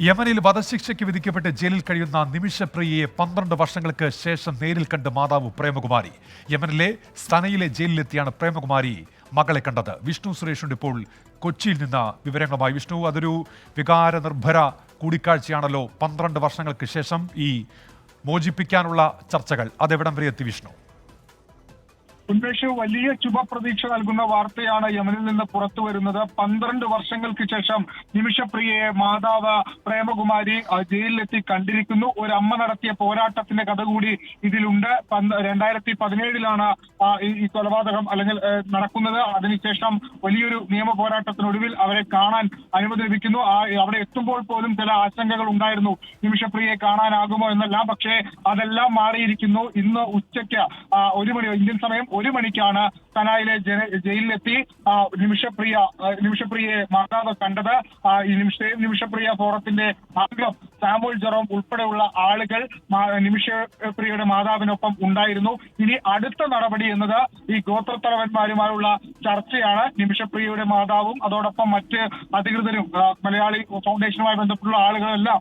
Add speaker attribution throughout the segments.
Speaker 1: യമനിൽ വധശിക്ഷയ്ക്ക് വിധിക്കപ്പെട്ട് ജയിലിൽ കഴിയുന്ന നിമിഷപ്രിയയെ പന്ത്രണ്ട് വർഷങ്ങൾക്ക് ശേഷം നേരിൽ കണ്ട് മാതാവ് പ്രേമകുമാരി. യമനിലെ സനയിലെ ജയിലിലെത്തിയാണ് പ്രേമകുമാരി മകളെ കണ്ടത്. വിഷ്ണു സുരേഷുണ്ട് ഇപ്പോൾ കൊച്ചിയിൽ നിന്ന് വിവരങ്ങളുമായി. വിഷ്ണു അതൊരു വികാര നിർഭര കൂടിക്കാഴ്ചയാണല്ലോ. പന്ത്രണ്ട് വർഷങ്ങൾക്ക് ശേഷം ഈ മോചിപ്പിക്കാനുള്ള ചർച്ചകൾ. അതെവിടം വരെ എത്തി വിഷ്ണു?
Speaker 2: ഉന്മേഷ് വലിയ ശുഭപ്രതീക്ഷ നൽകുന്ന വാർത്തയാണ് യമനിൽ നിന്ന് പുറത്തു വരുന്നത്. പന്ത്രണ്ട് വർഷങ്ങൾക്ക് ശേഷം നിമിഷപ്രിയയെ മാതാവ് പ്രേമകുമാരി ജയിലിലെത്തി കണ്ടിരിക്കുന്നു. ഒരു അമ്മ നടത്തിയ പോരാട്ടത്തിന്റെ കഥ കൂടി ഇതിലുണ്ട്. രണ്ടായിരത്തി പതിനേഴിലാണ് ഈ കൊലപാതകം അല്ലെങ്കിൽ നടക്കുന്നത്. അതിനുശേഷം വലിയൊരു നിയമ പോരാട്ടത്തിനൊടുവിൽ അവരെ കാണാൻ അനുമതി ലഭിക്കുന്നു അവിടെ എത്തുമ്പോൾ പോലും ചില ആശങ്കകൾ ഉണ്ടായിരുന്നു. നിമിഷപ്രിയയെ കാണാനാകുമോ എന്നെല്ലാം. പക്ഷേ അതെല്ലാം മാറിയിരിക്കുന്നു. ഇന്ന് ഉച്ചയ്ക്ക് ഒരു മണി ഇന്ത്യൻ സമയം ഒരു മണിക്കാണ് കനായിലെ ജയിലിലെത്തി. നിമിഷപ്രിയ നിമിഷപ്രിയയെ മാതാവ് കണ്ടത്. ഈ നിമിഷ നിമിഷപ്രിയ ഫോറത്തിന്റെ അംഗം സാമുൽ ജെറോം ഉൾപ്പെടെയുള്ള ആളുകൾ നിമിഷപ്രിയയുടെ മാതാവിനൊപ്പം ഉണ്ടായിരുന്നു. ഇനി അടുത്ത നടപടി എന്നത് ഈ ഗോത്രത്തലവന്മാരുമായുള്ള ചർച്ചയാണ്. നിമിഷപ്രിയയുടെ മാതാവും അതോടൊപ്പം മറ്റ് അധികൃതരും മലയാളി ഫൗണ്ടേഷനുമായി ബന്ധപ്പെട്ടുള്ള ആളുകളെല്ലാം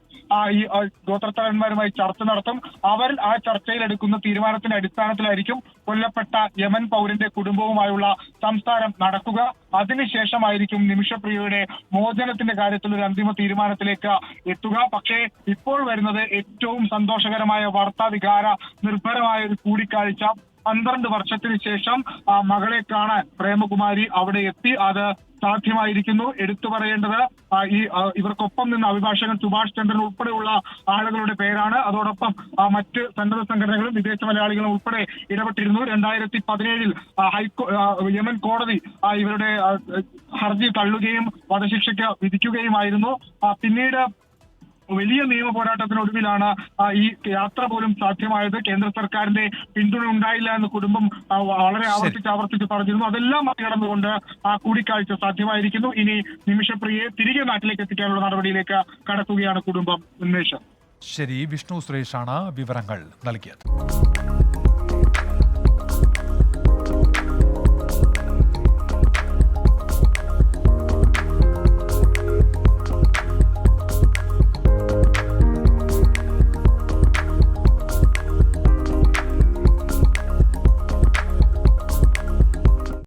Speaker 2: ഈ ഗോത്രത്തലവന്മാരുമായി ചർച്ച നടത്തും. അവർ ആ ചർച്ചയിൽ എടുക്കുന്ന തീരുമാനത്തിന്റെ അടിസ്ഥാനത്തിലായിരിക്കും കൊല്ലപ്പെട്ട യമൻ പൗരന്റെ കുടുംബവുമായുള്ള സംസ്കാരം നടക്കുക. അതിനുശേഷമായിരിക്കും നിമിഷപ്രിയയുടെ മോചനത്തിന്റെ കാര്യത്തിൽ ഒരു അന്തിമ തീരുമാനത്തിലേക്ക് എത്തുക. പക്ഷേ ഇപ്പോൾ വരുന്നത് ഏറ്റവും സന്തോഷകരമായ വാർത്താ വികാര നിർഭരമായ ഒരു കൂടിക്കാഴ്ച. പന്ത്രണ്ട് വർഷത്തിന് ശേഷം ആ മകളെ കാണാൻ പ്രേമകുമാരി അവിടെ എത്തി. അത് സാധ്യമായിരിക്കുന്നു. എടുത്തു പറയേണ്ടത് ഈ ഇവർക്കൊപ്പം നിന്ന് അഭിഭാഷകൻ സുഭാഷ് ചന്ദ്രൻ ഉൾപ്പെടെയുള്ള ആളുകളുടെ പേരാണ്. അതോടൊപ്പം മറ്റ് സന്നദ്ധ സംഘടനകളും വിദേശ മലയാളികളും ഉൾപ്പെടെ ഇടപെട്ടിരുന്നു. രണ്ടായിരത്തി പതിനേഴിൽ ഹൈക്കോ യമൻ കോടതി ഇവരുടെ ഹർജി തള്ളുകയും വധശിക്ഷയ്ക്ക് വിധിക്കുകയുമായിരുന്നു. പിന്നീട് വലിയ നിയമ പോരാട്ടത്തിനൊടുവിലാണ് ഈ യാത്ര പോലും സാധ്യമായത്. കേന്ദ്ര സർക്കാരിന്റെ പിന്തുണ ഉണ്ടായില്ല എന്ന് കുടുംബം വളരെ ആവർത്തിച്ച് ആവർത്തിച്ച് പറഞ്ഞിരുന്നു. അതെല്ലാം മറികടന്നുകൊണ്ട് ആ കൂടിക്കാഴ്ച സാധ്യമായിരിക്കുന്നു. ഇനി നിമിഷപ്രിയെ തിരികെ നാട്ടിലേക്ക് എത്തിക്കാനുള്ള നടപടിയിലേക്ക് കടക്കുകയാണ് കുടുംബം. ഉന്മേഷം.
Speaker 1: ശരി വിഷ്ണു സുരേഷാണ് വിവരങ്ങൾ നൽകിയത്.